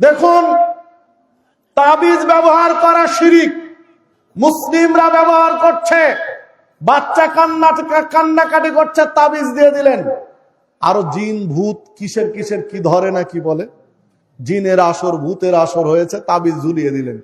দেখুন, তাবিজ ব্যবহার করা শিরিক। মুসলিমরা ব্যবহার করছে, বাচ্চা কান্না, কান্নাকাটি করছে, তাবিজ দিয়ে দিলেন। আরও জিন, ভূত, কিসের কিসের, কি ধরে না কি বলে? জিনের আসর, ভূতের আসর হয়েছে, তাবিজ ঝুলিয়ে দিলেন।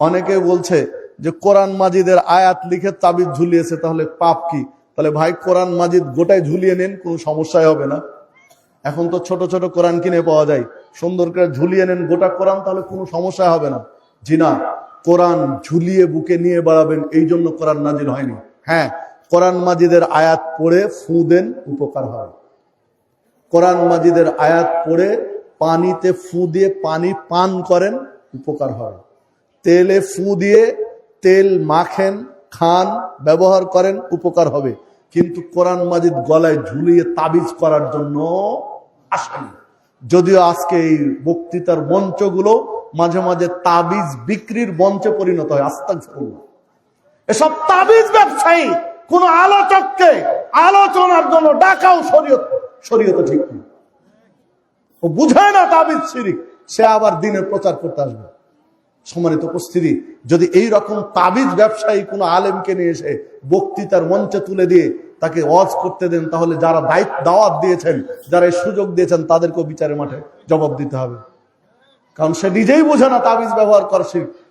অনেকে বলছে যে, কোরআন মাজিদের আয়াত লিখে তাবিজ ঝুলিয়েছে, তাহলে পাপ কি? তাহলে ভাই, কোরআন মাজিদ গোটায় ঝুলিয়ে নেন, কোনো সমস্যাই হবে না। এখন তো ছোট ছোট কোরআন কিনে পাওয়া যায়। সুন্দর করে ঝুলিয়ে নেন গোটা কোরআন, তাহলে কোনো সমস্যা হবে না। জি না, কোরআন ঝুলিয়ে বুকে নিয়ে বাড়াবেন, এই জন্য কোরআন নাজির হয়নি। হ্যাঁ কোরআন মাজিদের আয়াত পড়ে ফু দেন, উপকার হয়। কোরআন মাজিদের আয়াত পড়ে পানিতে ফু দিয়ে পানি পান করেন, উপকার হয়। তেলে ফু দিয়ে তেল মাখেন, খান, ব্যবহার করেন, উপকার হবে। কিন্তু কোরআন মাজিদ গলায় ঝুলিয়ে তাবিজ করার জন্য আসেনি। যদিও আজকে এই বক্তৃতার মঞ্চগুলো মাঝে মাঝে তাবিজ বিক্রির মঞ্চে পরিণত হয় আস্তাক এসব তাবিজ ব্যবসায়ী, কোন আলোচককে আলোচনার জন্য ডাকাও শরীয়ত শরীয়ত ঠিক নেই ও বুঝায় না তাবিজ শিরিক, সে আবার দিনের প্রচার করতে আসবে। সম্মানিত উপস্থিতি, যদি এই রকম তাবিজ ব্যবসায়ী কোনো আলেমকে নিয়ে এসে বক্তৃতার মঞ্চে তুলে দিয়ে তাকে ওয়াজ করতে দেন, তাহলে যারা দায়িত্ব, দাওয়াত দিয়েছেন, যারা এই সুযোগ দিয়েছেন, তাদেরকেও বিচারের মাঠে জবাব দিতে হবে। কারণ সে নিজেই বোঝে না তাবিজ ব্যবহার করে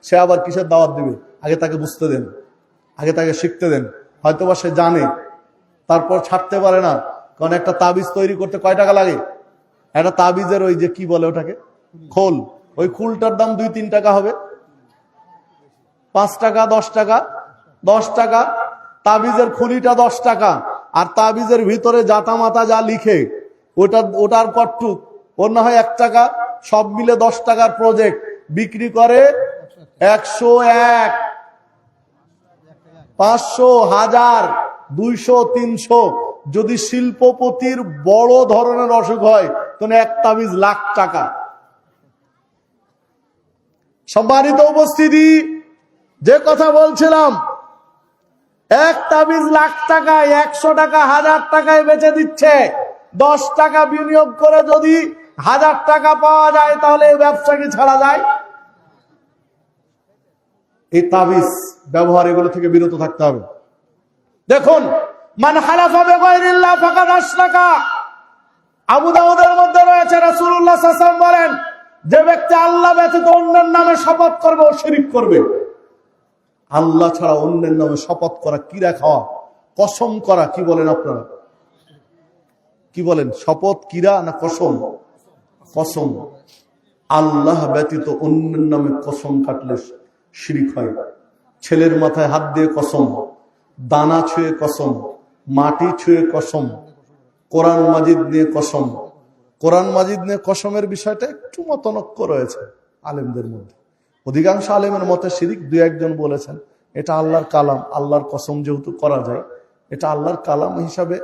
সে আবার কিসের দাওয়াত দিবে? আগে তাকে বুঝতে দেন, আগে তাকে শিখতে দেন। হয়তোবা সে জানে, তারপর ছাড়তে পারে না, কারণ একটা তাবিজ তৈরি করতে কয় টাকা লাগে? একটা তাবিজের ওই যে কি বলে ওটাকে? খোল। ওই খুলটার দাম দুই তিন টাকা হবে। পাঁচ টাকা, দশ টাকা দশ টাকা তাবিজের খুলিটা দশ টাকা, আর তাবিজের ভিতরে জাতা মাতা যা লিখে, ওটা, ওটার কটুক ওর না হয় এক টাকা, সব মিলে দশ টাকার প্রজেক্ট বিক্রি করে একশো এক, পাঁচশো, হাজার, দুইশো, তিনশো। যদি শিল্পপতির বড় ধরনের অসুখ হয়, তাহলে এক তাবিজ লাখ টাকা। সম্মানিত উপস্থিতি, যে কথা বলছিলাম এক তাবিজ লাখ টাকায়, একশো টাকা, হাজার টাকায় বেচে দিচ্ছে। দশ টাকা বিনিয়োগ করে যদি হাজার টাকা পাওয়া যায়, তাহলে ব্যবসা কি ছাড়া যায়। এই তাবিজ ব্যবহার এগুলো থেকে বিরত থাকতে হবে। দেখুন, মান হালাফা বেগয়রিল্লাহ ফাকাদ আশরাকা আবু দাউদের মধ্যে রয়েছে আলাইহি বলেন, যে ব্যক্তি আল্লাহ ব্যতীত অন্যের নামে শপথ করবে ও শিরিক করবে। আল্লাহ ছাড়া অন্যের নামে শপথ করা, কিরা খাওয়া? কসম করা, কি বলেন আপনারা? কি বলেন? শপথ কিরা না কসম? কসম। আল্লাহ ব্যতীত অন্যের নামে কসম কাটলে শিরিক হয়। ছেলের মাথায় হাত দিয়ে কসম, দানা ছুঁয়ে কসম, মাটি ছুঁয়ে কসম, কোরআন মাজিদ নিয়ে কসম। কোরআন মাজিদ নিয়ে কসমের বিষয়টা একটু মতনক্য রয়েছে আলেমদের মধ্যে। অধিকাংশ আলেমের মতে শিরিক দু একজন বলেছেন, এটা আল্লাহর কালাম, আল্লাহর কসম যেহেতু করা যায়, এটা আল্লাহর কালাম হিসাবে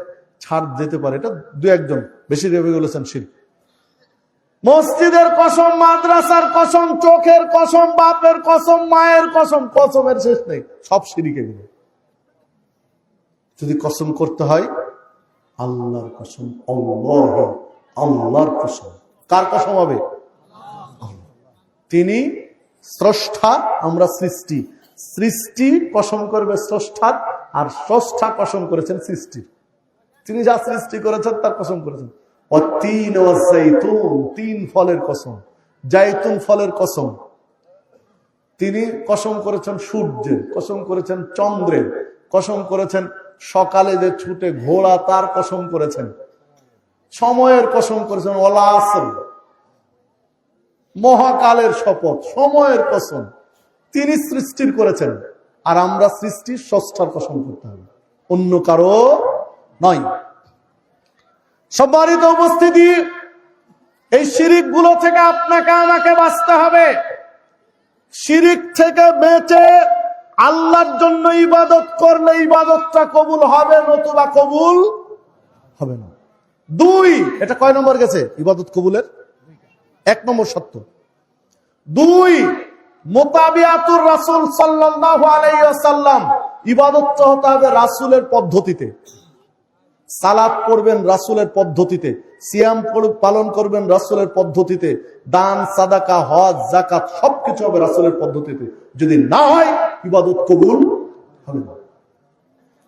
ছাড় যেতে পারে। এটা দু একজন বেশি রেবে বলেছেন শিরিক। মসজিদের কসম, মাদ্রাসার কসম, চোখের কসম, বাপের কসম, মায়ের কসম, কসমের শেষ নেই, সব সিঁড়িকে গুলো যদি কসম করতে হয়, আল্লাহর কসম, আল্লাহ, আল্লাহর কসম। কার কসম হবে? তিনি স্রষ্টা, আমরা সৃষ্টি। সৃষ্টি কসম করবে স্রষ্টার আর স্রষ্টা কসম করেছেন সৃষ্টির তিনি যা সৃষ্টি করেছেন, তার কসম করেছেন। তিন তিন ফলের কসম জাইতুন ফলের কসম তিনি কসম করেছেন সূর্যের কসম করেছেন চন্দ্রের কসম করেছেন সকালে যে ছুটে ঘোড়া, তার কসম করেছেন। সময়ের কসম করেছেন আসল মহাকালের শপথ, সময়ের কসম। তিনি সৃষ্টির করেছেন, আর আমরা সৃষ্টির স্রষ্টার কসম করতে হবে। অন্য কারও নয়। সম্মানিত উপস্থিতি, এই শিরিকগুলো থেকে আপনাকে আমাকে বাঁচতে হবে। শিরিক থেকে বেঁচে আল্লাহর জন্য ইবাদত করলে ইবাদতটা কবুল হবে, নতুবা কবুল হবে না। দুই, এটা কয় নম্বর গেছে? ইবাদত কবুলের? এক নম্বর সত্য দুই, মোতাবিয়াতুর রাসুল আলাইসাল্লাম ইবাদত হতে হবে রাসুলের পদ্ধতিতে। সালাদ করবেন রাসুলের পদ্ধতিতে, সিয়াম পালন করবেন রাসুলের পদ্ধতিতে, দান, সাদাকা, হজ জাকাত সবকিছু হবে রাসুলের পদ্ধতিতে। যদি না হয়, ইবাদত কবুল হবে না।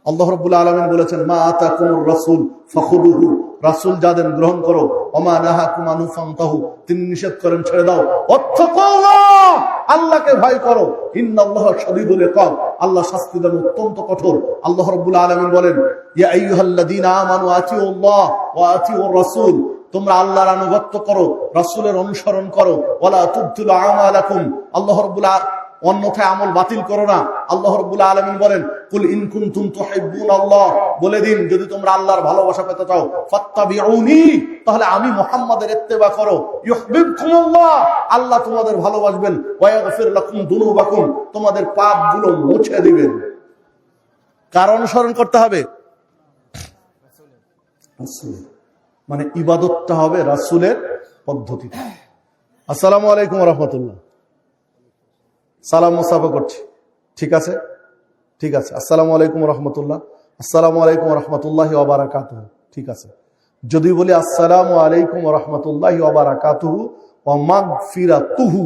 আল্লাহ রব্বুল আলমিন বলেছেন, মা আতা কুমুর রাসুল, ফখুদুহু। রাসুল যাদের গ্রহণ করো অমা নাহা কুমানু তিনি নিষেধ করেন, ছেড়ে দাও। অর্থকল্লাহ আল্লাহকে ভয় করো। ইন্নাল্লাহ শদীদুল ইকাব। আল্লাহ শাস্তি দেন অত্যন্ত কঠোর। আল্লাহ রব্বুল আলমিন বলেন, ইয়া তোমরা আল্লাহর আনুগত্য করো, রাসূলের অনুসরণ করো। ওয়ালা তুবতিলু আল্লাহ অন্যথায় আমল বাতিল করো না। আল্লাহ রব্বুল আলমিন বলেন, কুল ইন কুনতুম তুহিব্বুন আল্লাহ। বলে দিন, যদি তোমরা আল্লাহর ভালোবাসা পেতে চাও, ফাত্তাবিউনি, তাহলে আমি মুহাম্মাদের ইত্তেবা করো। ইউহিব্বুকুমুল্লাহ, আল্লাহ তোমাদের ভালোবাসবেন। ওয়া ইয়াগফির লাকুম দুনুবাকুম, তোমাদের পাপগুলো মুছে দিবেন। কার অনুসরণ করতে হবে? মানে ইবাদতটা হবে রাসূলের পদ্ধতিতে। আসসালামু আলাইকুম রহমতুল্লাহ। সালাম মুসাফা করছি। ঠিক আছে? ঠিক আছে। আসসালামু আলাইকুম রহমতুল্লাহ। আসসালামু আলাইকুম রহমতুল্লাহ ওবারাকাত ঠিক আছে। যদি বলি আসসালামু আলাইকুম রহমতুল্লাহ ওবারাকাত ও মাগ ফিরা তুহু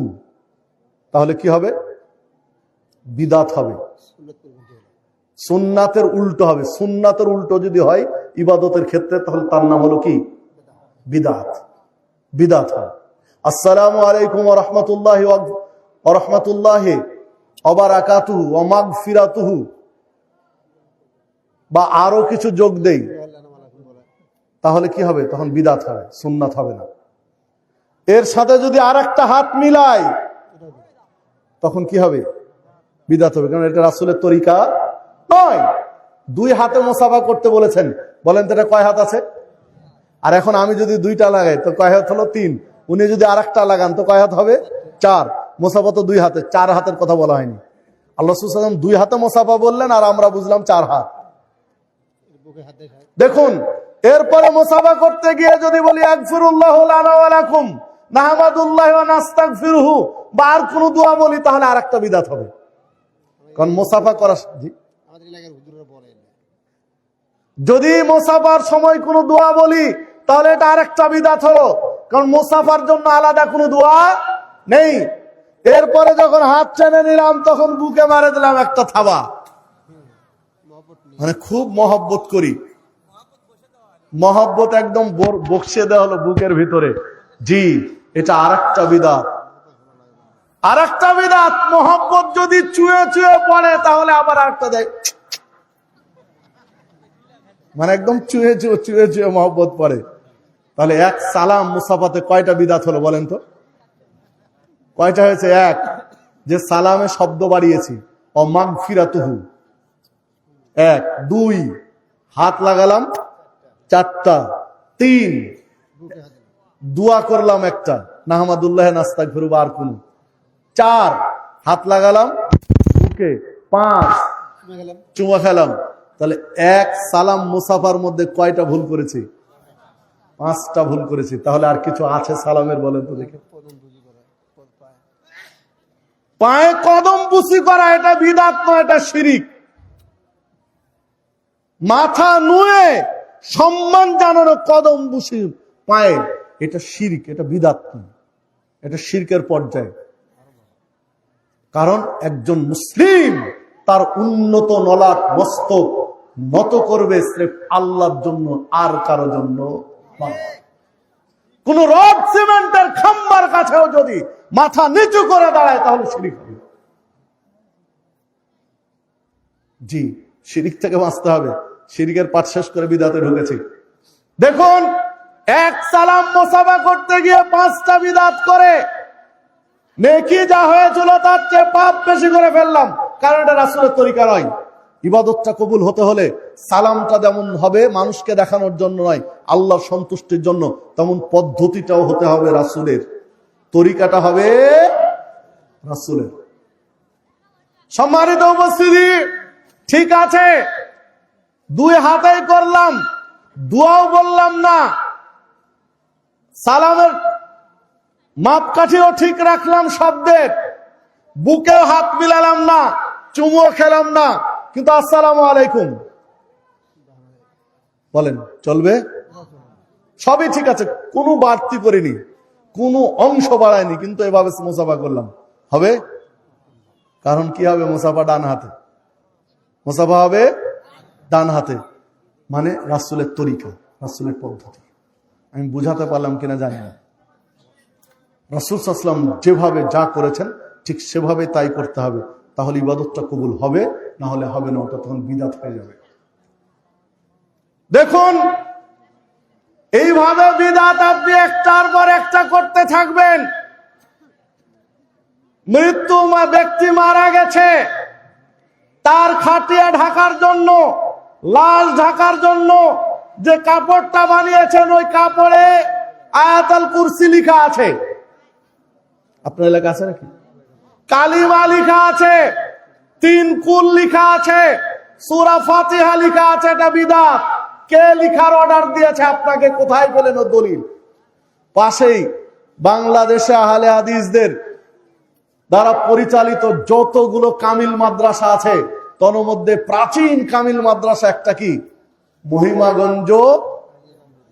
তাহলে কি হবে? বিদাত হবে। সুন্নাতের উল্টো হবে। সুন্নাতের উল্টো যদি হয় ইবাদতের ক্ষেত্রে, তাহলে তার নাম হলো কি? বিদাত। বিদাত হয় আসসালামু আলাইকুম রহমতুল্লাহ রহমতুল্লাহ অবারাকাতুহু অমাগ ফিরাতুহু বা আরও কিছু যোগ দেই, তাহলে কি হবে? তখন বিদাত হবে, সুন্নাত হবে না। এর সাথে যদি আর একটা হাত মিলাই, তখন কি হবে? বিদাত হবে, কারণ এটা রাসুলের তরিকা নয়। দুই হাতে মোসাফা করতে বলেছেন। বলেন তো এটা কয় হাত আছে? আর এখন আমি যদি দুইটা লাগাই, তো কয় হাত হলো তিন? উনি যদি আর লাগান, তো কয় হাত হবে? চার। মোসাফা তো দুই হাতে, চার হাতের কথা বলা হয়নি। আল্লাহ সুসালাম দুই হাতে মোসাফা বললেন আর আমরা বুঝলাম চার হাত। দেখুন, এরপরে মোসাফা করতে গিয়ে যদি বলি আকফিরুল্লাহ আলাকুম নাহমাদুল্লাহ কোন দোয়া বলি, তাহলে আর একটা বিদাত হবে। কারণ মোসাফা যদি মোসাফার সময় কোনো দোয়া বলি, তাহলে এটা আরেকটা বিদাত হলো। কারণ মোসাফার জন্য আলাদা কোনো দোয়া নেই। এরপরে যখন হাত টেনে নিলাম, তখন বুকে মারে দিলাম একটা থাবা। মানে খুব মহব্বত করি। মহব্বত একদম বক্সে দেওয়া হলো বুকের ভিতরে। জি, এটা আরেকটা বিদাত। আরেকটা বিদাত, মহব্বত যদি চুয়ে চুয়ে পড়ে, তাহলে আবার আরেকটা দেয়। মানে একদম চুয়ে চুয়ে চুয়ে চুয়ে মহব্বত পড়ে। তাহলে এক সালাম মুসাফাতে কয়টা বিদাত হলো বলেন তো? কয়টা হয়েছে? এক। যে সালামে শব্দ বাড়িয়েছি। অমাগ ফিরাতুহু। এক। দুই। হাত লাগালাম। চারটা। তিন। দোয়া করলাম একটা। নাহমাদুল্লাহ নাস্তাক ফিরুবা আর কোন। চার। হাত লাগালাম। বুকে। পাঁচ। চুমা খেলাম। তাহলে এক সালাম মুসাফার মধ্যে কয়টা ভুল করেছি? পাঁচটা ভুল করেছি। তাহলে আর কিছু আছে সালামের বলেন তো দেখে কদম বুঝি করা পদ পায় পায়ে কদম বুসি করা এটা বিদাত নয় এটা শিরিক। মাথা নুয়ে সম্মান জানানো কদম বুসি পায়ে, এটা শিরিক, এটা বিদাত এটা শিরকের পর্যায়ে। কারণ একজন মুসলিম তার উন্নত, নলাট মস্তক নত করবে স্রেফ আল্লাহর জন্য, আর কারও জন্য নয়। কোন রড সিমেন্টের খাম্বার কাছেও যদি মাথা নিচু করে দাঁড়ায়, তাহলে শিরিক হবে। জি শিরিক থেকে বাঁচতে হবে। শিরিকের পাঠ শেষ করে বিদাতে ঢুকেছি। দেখুন, এক সালাম মোসাফা করতে গিয়ে পাঁচটা বিদাত করে। নেকি যা হয়েছিল তার চেয়ে পাপ বেশি করে ফেললাম, কারণ এটা রাসুলের তরিকা নয়। ইবাদতটা কবুল হতে হলে সালামটা যেমন হবে মানুষকে দেখানোর জন্য নয়, আল্লাহর সন্তুষ্টির জন্য, তেমন পদ্ধতিটাও হতে হবে রাসুলের। তরিকাটা হবে রাসুলের। সম্মানিত উপস্থিতি, ঠিক আছে, দুই হাতেই করলাম, দুয়াও বললাম না, সালামের মাপকাঠিও ঠিক রাখলাম শব্দের, বুকেও হাত মিলালাম না চুমো খেলাম না, কিন্তু আসসালামু আলাইকুম। বলেন, চলবে? সবই ঠিক আছে, কোনো বাড়তি করিনি। কোনো অংশ বাড়ায়নি, কিন্তু এভাবে মুসাফা করলাম। হবে? কারণ কি হবে মুসাফা ডান হাতে? মুসাফা হবে ডান হাতে। মানে রাসুলের তরিকা, রাসুলের পদ্ধতি। আমি বুঝাতে পারলাম কিনা জানি না। রাসুল সাসলাম যেভাবে যা করেছেন, ঠিক সেভাবে তাই করতে হবে। তাহলে ইবাদতটা কবুল হবে, না হলে হবে না, ওটা তখন বিদাত হয়ে যাবে। দেখুন এইভাবে বিদাত আপনি একটার পর একটা করতে থাকবেন। মৃত্যু ব্যক্তি মারা গেছে। তার খাটিয়া ঢাকার জন্য লাশ ঢাকার জন্য যে কাপড়টা বানিয়েছেন, ওই কাপড়ে আয়াতাল কুরসি লিখা আছে। আপনার এলাকা আছে নাকি? কালিমা লিখা আছে, তিন কুল লিখা আছে, সুরা ফাতিহা লিখা আছে, এটা বিদাত কে লিখার অর্ডার দিয়েছে আপনাকে কোথায় পেলেন ও দলিল? পাশেই বাংলাদেশে আহলে হাদিসদের দ্বারা পরিচালিত যতগুলো কামিল মাদ্রাসা আছে, তন্মধ্যে প্রাচীন কামিল মাদ্রাসা একটা কি? মহিমাগঞ্জ,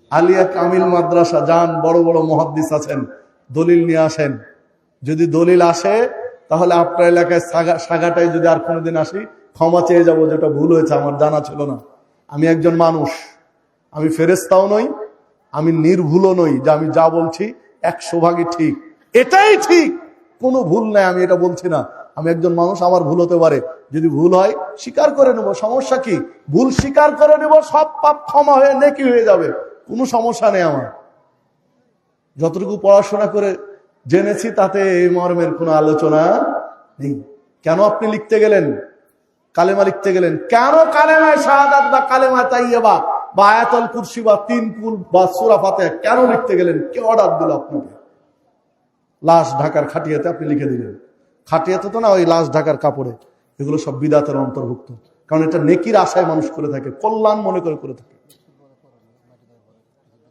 আলিয়া কামিল মাদ্রাসা। যান, বড় বড় মহাদ্দিস আছেন, দলিল নিয়ে আসেন। যদি দলিল আসে, তাহলে আপনার এলাকায় সাগা- সাগাটায় যদি আর কোনোদিন আসি, ক্ষমা চেয়ে যাব, যেটা ভুল হয়েছে, আমার জানা ছিল না। আমি একজন মানুষ। আমি ফেরেস্তাও নই, আমি নির্ভুলও নই যে আমি যা বলছি একশো ভাগই ঠিক। এটাই ঠিক! কোনো ভুল নাই, আমি এটা বলছি না। আমি একজন মানুষ, আমার ভুল হতে পারে। যদি ভুল হয়, স্বীকার করে নেব। সমস্যা কি? ভুল স্বীকার করে নেব, সব পাপ ক্ষমা হয়ে নেকি হয়ে যাবে। কোনো সমস্যা নেই আমার। যতটুকু পড়াশোনা করে জেনেছি, তাতে এই মর্মের কোনো আলোচনা নেই। কেন আপনি লিখতে গেলেন? কালেমা লিখতে গেলেন। কেন কালেমায় শাহাদাত বা কালেমা তাইয়েবা বা আয়াতল কুরসি বা তিন কুল বা সুরা ফাতে কেন লিখতে গেলেন? কে অর্ডার দিল আপনাকে? লাশ ঢাকার খাটিয়াতে আপনি লিখে দিলেন। খাটিয়াতে তো না, ওই লাশ ঢাকার কাপড়ে। এগুলো সব বিদাতের অন্তর্ভুক্ত। কারণ এটা নেকির আশায় মানুষ করে থাকে, কল্যাণ মনে করে করে থাকে।